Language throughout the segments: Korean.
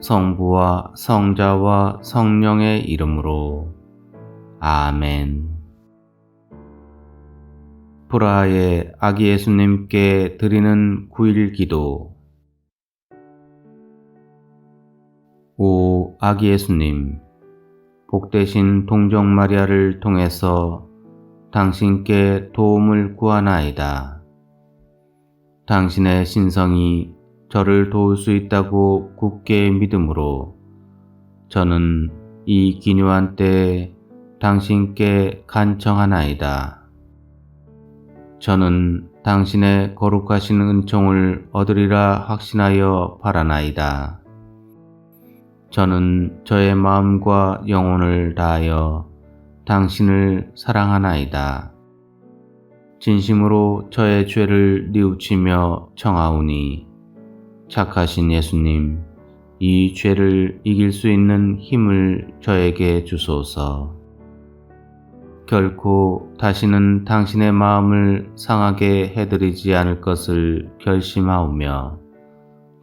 성부와 성자와 성령의 이름으로 아멘. 프라하의 아기 예수님께 드리는 9일 기도 오 아기 예수님 복되신 동정 마리아를 통해서 당신께 도움을 구하나이다. 당신의 신성이 저를 도울 수 있다고 굳게 믿음으로 저는 이 기묘한 때에 당신께 간청하나이다. 저는 당신의 거룩하신 은총을 얻으리라 확신하여 바라나이다. 저는 저의 마음과 영혼을 다하여 당신을 사랑하나이다. 진심으로 저의 죄를 뉘우치며 청하오니 착하신 예수님, 이 죄를 이길 수 있는 힘을 저에게 주소서. 결코 다시는 당신의 마음을 상하게 해드리지 않을 것을 결심하오며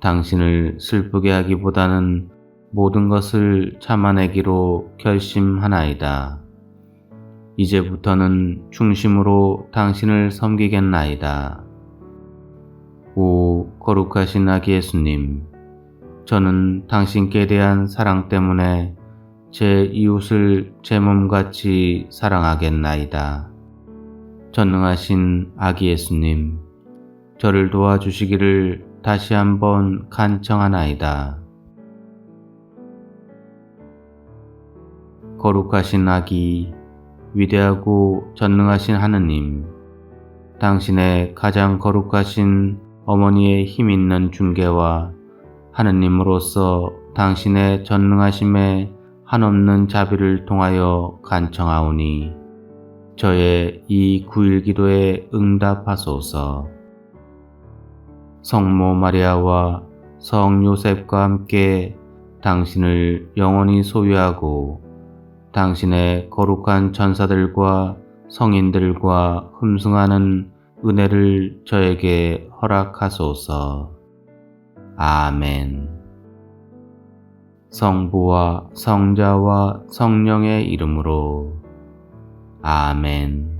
당신을 슬프게 하기보다는 모든 것을 참아내기로 결심하나이다. 이제부터는 중심으로 당신을 섬기겠나이다. 오 거룩하신 아기 예수님, 저는 당신께 대한 사랑 때문에 제 이웃을 제 몸같이 사랑하겠나이다. 전능하신 아기 예수님, 저를 도와주시기를 다시 한번 간청하나이다. 거룩하신 아기, 위대하고 전능하신 하느님, 당신의 가장 거룩하신 어머니의 힘 있는 중개와 하느님으로서 당신의 전능하심에 한없는 자비를 통하여 간청하오니 저의 이 구일 기도에 응답하소서. 성모 마리아와 성 요셉과 함께 당신을 영원히 소유하고 당신의 거룩한 전사들과 성인들과 흠승하는 은혜를 저에게 허락하소서. 아멘. 성부와 성자와 성령의 이름으로 아멘.